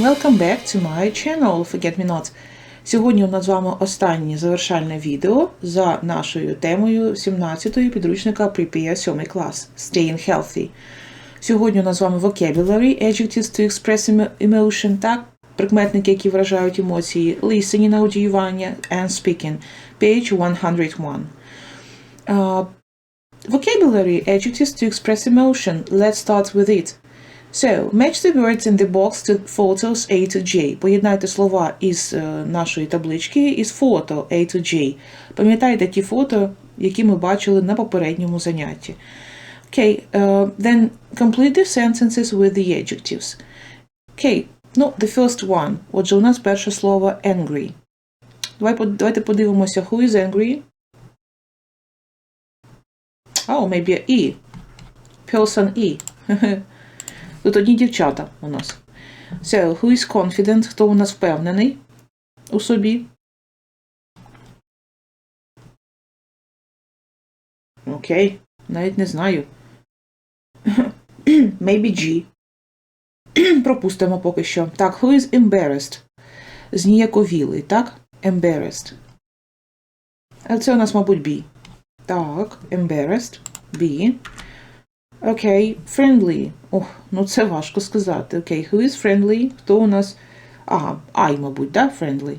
welcome back to my channel Forget Me Not. Сьогодні у нас з вами останнє завершальне відео за нашою темою 17-ї підручника Prepare 7 клас Staying Healthy. Сьогодні у нас з вами vocabulary, adjectives to express emotion, так? Прикметники, які виражають емоції, listening, аудіювання, and speaking. Page 101. Uh, vocabulary, adjectives to express emotion. Let's start with it. So, match the words in the box to photos A to J. Поєднайте слова із е, нашої таблички із фото A to J. Пам'ятайте ті фото, які ми бачили на попередньому занятті. Okay, uh, then complete the sentences with the adjectives. Okay, ну, the first one. Отже, у нас перше слово angry. Давай, под- давайте подивимося, who is angry? Oh, maybe E. Person E. Тут одні дівчата у нас. So, who is confident? Хто у нас впевнений у собі? Окей, навіть не знаю. Maybe G. Пропустимо поки що. Так, who is embarrassed? Зніяковілий, так? Embarrassed. А це у нас, мабуть, B. Так, embarrassed. B. Окей, friendly. Ох, ну це важко сказати. Окей, who is friendly? Хто у нас? Ага, I, мабуть, да? Friendly.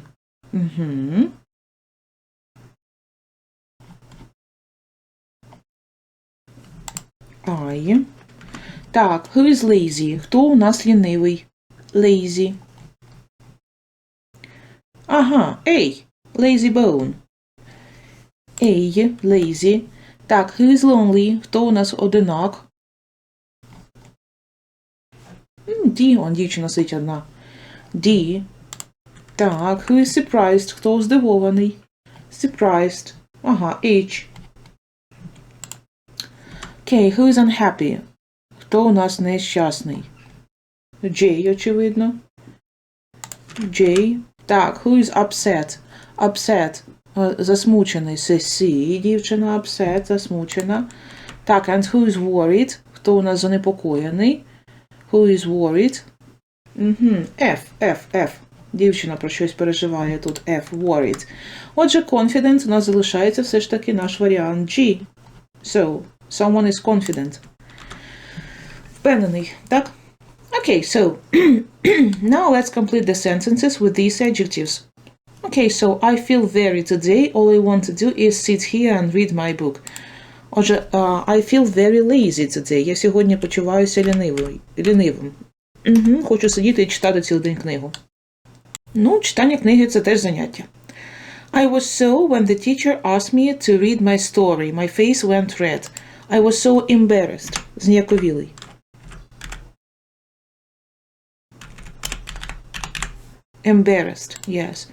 Угу. I. Так, who is lazy? Хто у нас лінивий? Lazy. Ага, A. Lazy bone. A. Lazy. Так, who is lonely? Хто у нас одинак? D, он дівчина сидить одна. D. Так, who is surprised? Хто здивований? Surprised. Ага, H. Окей, who is unhappy? Хто у нас нещасний? J, очевидно. J. Так, who is upset? Upset. Е, Засмучений. Це C, дівчина upset, засмучена. Так, and who is worried? Хто у нас занепокоєний? Who is worried? Угу. F, F, F. Дівчина про щось переживає тут. F, worried. Отже, confident у нас залишається все ж таки наш варіант G. So, someone is confident. Впевнений, так? Okay, so now let's complete the sentences with these adjectives. Okay, so I feel very today. All I want to do is sit here and read my book. Отже, uh, I feel very lazy today. Я сьогодні почуваюся лінивий, лінивим. Угу, хочу сидіти і читати цілий день книгу. Ну, читання книги це теж заняття. I was so when the teacher asked me to read my story. My face went red. I was so embarrassed. Зніяковілий. Embarrassed, yes.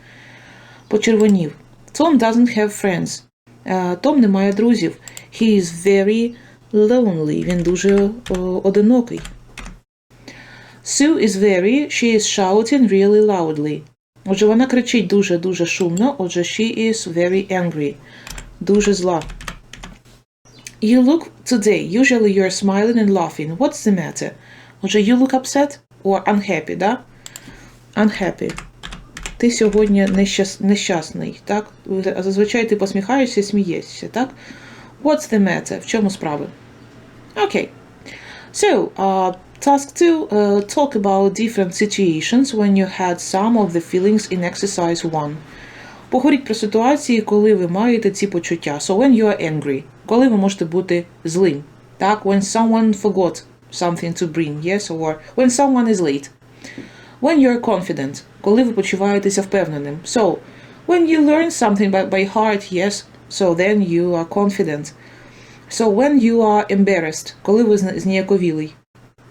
Почервонів. Tom doesn't have friends. Е, Том не має друзів. He is very lonely. Він дуже о, одинокий. Sue is very, she is shouting really loudly. Отже, вона кричить дуже-дуже шумно. Отже, she is very angry. Дуже зла. You look today. Usually you're smiling and laughing. What's the matter? Отже, you look upset or unhappy, да? Unhappy. Ти сьогодні нещас... нещасний, так? Зазвичай ти посміхаєшся і смієшся, так? What's the matter? В чому справа? Okay. So, uh, task two, uh, talk about different situations when you had some of the feelings in exercise one. Поговоріть про ситуації, коли ви маєте ці почуття. So when you are angry, коли ви можете бути злим. Так, when someone forgot something to bring, yes, or when someone is late. When you are confident, коли ви почуваєтеся впевненим. So, when you learn something by, by heart, yes, so then you are confident. So, when you are embarrassed, коли ви зна- зніяковілий.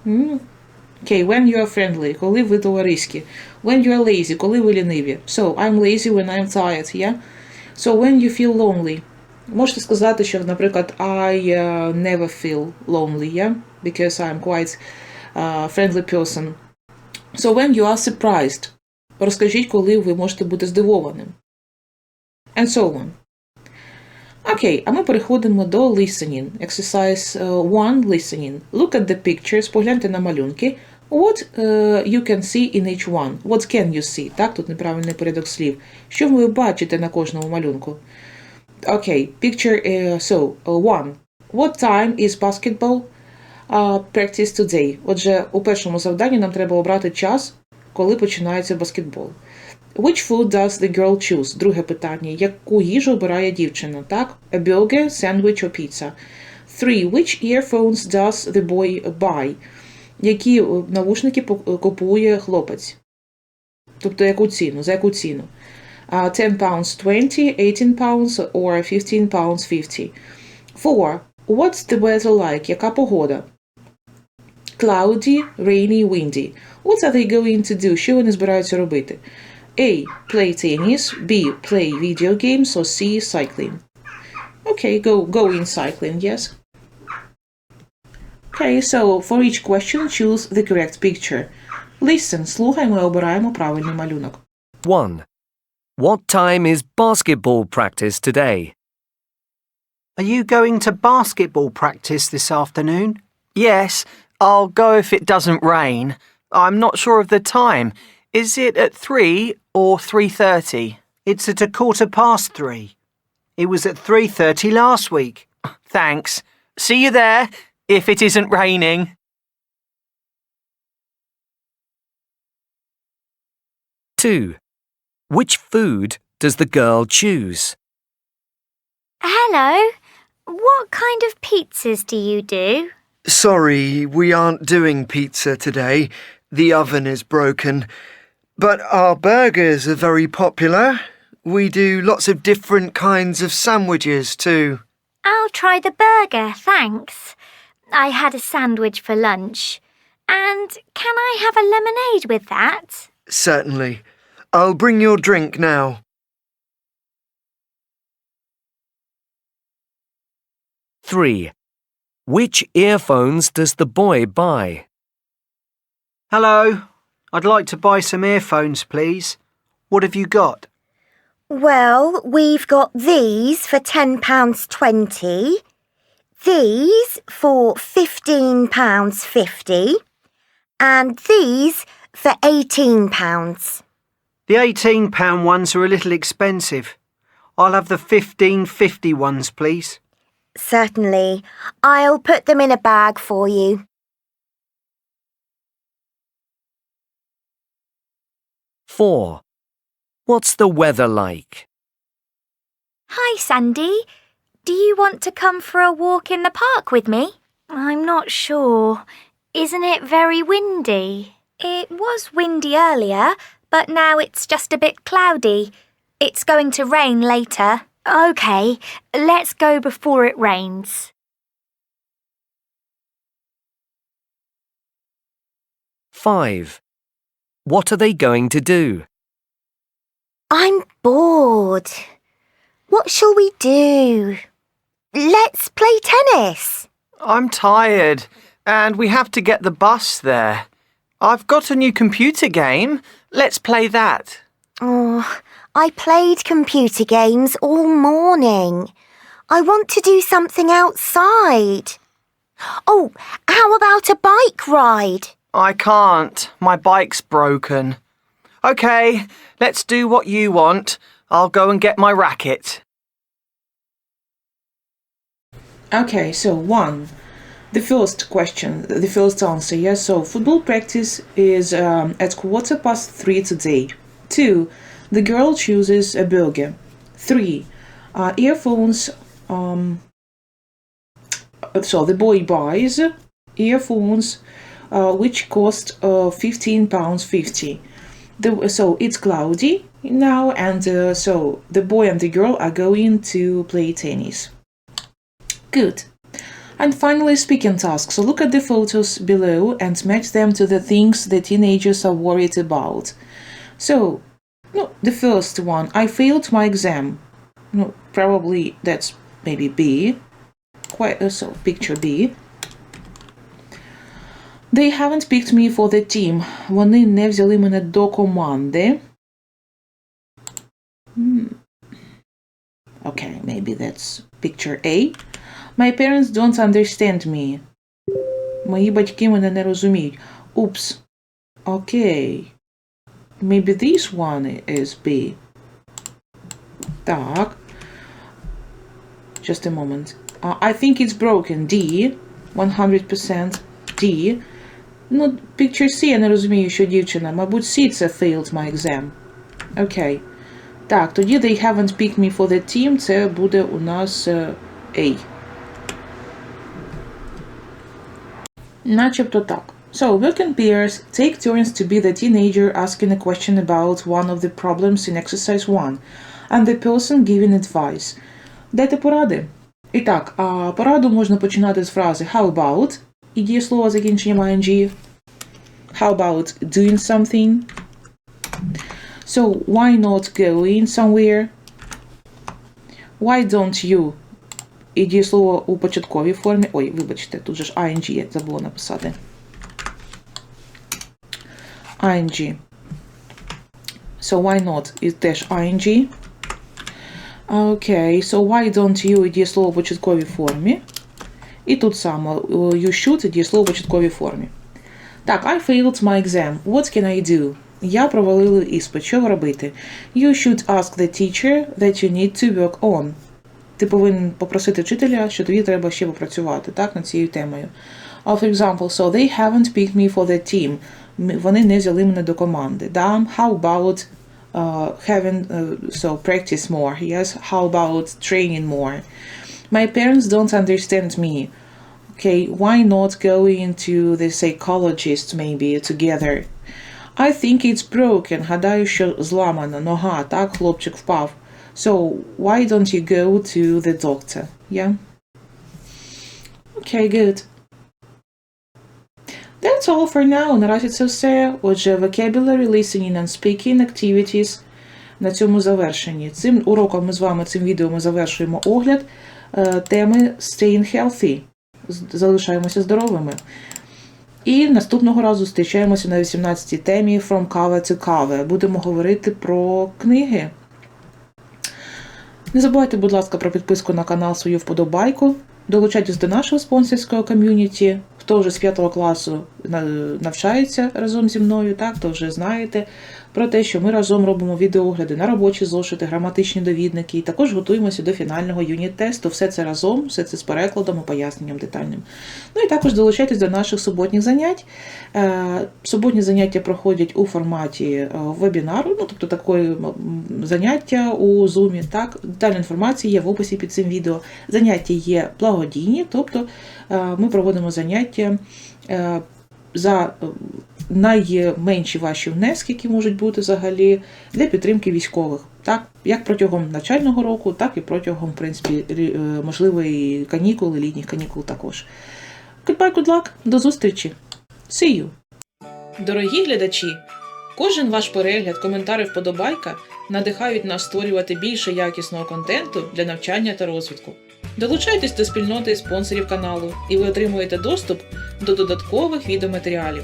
М. Okay, when you are friendly, коли ви товариські. When you are lazy, коли ви ліниві. So, I'm lazy when I'm tired, yeah? So, when you feel lonely. Можете сказати, що, наприклад, I uh, never feel lonely, yeah? Because I'm quite uh, friendly person. So when you are surprised. Розкажіть, коли ви можете бути здивованим. And so on. Окей, а ми переходимо до listening. Exercise 1 listening. Look at the pictures, погляньте на малюнки. What uh, you can see in each one. What can you see? Так, тут неправильний порядок слів. Що ви бачите на кожному малюнку? Okay, picture, uh, so, one. What time is basketball practice today? Отже, у першому завданні нам треба обрати час, коли починається баскетбол. Which food does the girl choose? Друге питання. Яку їжу обирає дівчина? Так? A burger, sandwich or pizza. Three. Which earphones does the boy buy? Які е, навушники купує хлопець? Тобто яку ціну? За яку ціну? Uh, 10 pounds 20, 18 pounds or 15 pounds 50. Four. What's the weather like? Яка погода? Cloudy, rainy, windy. What are they going to do? Що вони збираються робити? A. Play tennis. B. Play video games. Or C. Cycling. Okay, go go in cycling, yes. Okay, so for each question choose the correct picture. Listen, слухаємо і обираємо правильний малюнок. 1. What time is basketball practice today? Are you going to basketball practice this afternoon? Yes, I'll go if it doesn't rain. I'm not sure of the time. Is it at 3 or 3:30? It's at a quarter past three. It was at 3.30 last week. Thanks. See you there if it isn't raining. Two. Which food does the girl choose? Hello. What kind of pizzas do you do? Sorry, we aren't doing pizza today. The oven is broken. But our burgers are very popular. We do lots of different kinds of sandwiches too. I'll try the burger, thanks. I had a sandwich for lunch. And can I have a lemonade with that? Certainly. I'll bring your drink now. Three. Which earphones does the boy buy? Hello. I'd like to buy some earphones, please. What have you got? Well, we've got these for £10.20, these for £15.50, and these for £18. The £18 ones are a little expensive. I'll have the fifteen fifty ones, please. Certainly. I'll put them in a bag for you. Four. What's the weather like? Hi, Sandy. Do you want to come for a walk in the park with me? I'm not sure. Isn't it very windy? It was windy earlier, but now it's just a bit cloudy. It's going to rain later. OK, let's go before it rains. Five. What are they going to do? I'm bored. What shall we do? Let's play tennis. I'm tired and we have to get the bus there. I've got a new computer game. Let's play that. Oh, I played computer games all morning. I want to do something outside. Oh, how about a bike ride? I can't. My bike's broken. OK, let's do what you want. I'll go and get my racket. Okay, so one. The first question, the first answer, yes. So football practice is um, at quarter past three today. Two. The girl chooses a burger. Three. Uh, earphones. Um, so the boy buys earphones, uh, which cost uh, fifteen pounds fifty. The, so it's cloudy now, and uh, so the boy and the girl are going to play tennis. Good. And finally, speaking tasks. So look at the photos below and match them to the things the teenagers are worried about. So, no, the first one, I failed my exam. No, probably that's maybe B. Quite uh, so, picture B. They haven't picked me for the team. Вони не взяли мене до команди. Hmm. Okay, maybe that's picture A. My parents don't understand me. Мої батьки мене не розуміють. Oops. Okay. Maybe this one is B. Так. Just a moment. Uh, I think it's broken. D. 100% D. Ну, picture C, я не розумію, що дівчина. Мабуть, C це failed my exam. Окей. Так, тоді they haven't picked me for the team. Це буде у нас е, A. Начебто так. So, work in pairs, take turns to be the teenager asking a question about one of the problems in exercise 1, and the person giving advice. Дайте поради. І так, а пораду можна починати з фрази How about? І дієслово закінченням ing. How about doing something? So, why not going somewhere? Why don't you? І дієслово у початковій формі. Ой, вибачте, тут же ж ing є, забула написати. ing. So why not? І теж ing. Окей, so why don't you і дієслово у початковій формі. І тут само you should і дієслово у початковій формі. Так, I failed my exam. What can I do? Я провалила іспит. Що робити? You should ask the teacher that you need to work on. Ти повинен попросити вчителя, що тобі треба ще попрацювати, так, над цією темою. Uh, for example, so they haven't picked me for the team. Вони не взяли мене до команди. Да? How about uh, having, uh, so practice more? Yes, how about training more? My parents don't understand me. Okay, why not going to the psychologist maybe together? I think it's broken. Гадаю, що зламана нога, так, хлопчик впав. So, why don't you go to the doctor? Yeah? Okay, good. That's all for now. Наразі це все. Отже, vocabulary, listening and speaking activities на цьому завершенні. Цим уроком ми з вами, цим відео ми завершуємо огляд е, Теми Staying Healthy. Залишаємося здоровими. І наступного разу зустрічаємося на 18-й темі From Cover to Cover. Будемо говорити про книги. Не забувайте, будь ласка, про підписку на канал свою вподобайку. Долучайтесь до нашого спонсорського ком'юніті. Хто вже з 5 класу навчається разом зі мною, так, то вже знаєте про те, що ми разом робимо відеогляди на робочі зошити, граматичні довідники, і також готуємося до фінального юніт-тесту. Все це разом, все це з перекладом і поясненням детальним. Ну і також долучайтесь до наших суботніх занять. Е, Суботні заняття проходять у форматі е, вебінару, ну тобто такої заняття у Zoom. Так, детальна інформація є в описі під цим відео. Заняття є благодійні, тобто е, ми проводимо заняття за найменші ваші внески, які можуть бути взагалі для підтримки військових, так як протягом навчального року, так і протягом, в принципі, е, можливої канікул, і літніх канікул також. Goodbye, good luck, до зустрічі! See you! Дорогі глядачі! Кожен ваш перегляд, коментар і вподобайка надихають нас створювати більше якісного контенту для навчання та розвитку. Долучайтесь до спільноти спонсорів каналу, і ви отримуєте доступ до додаткових відеоматеріалів.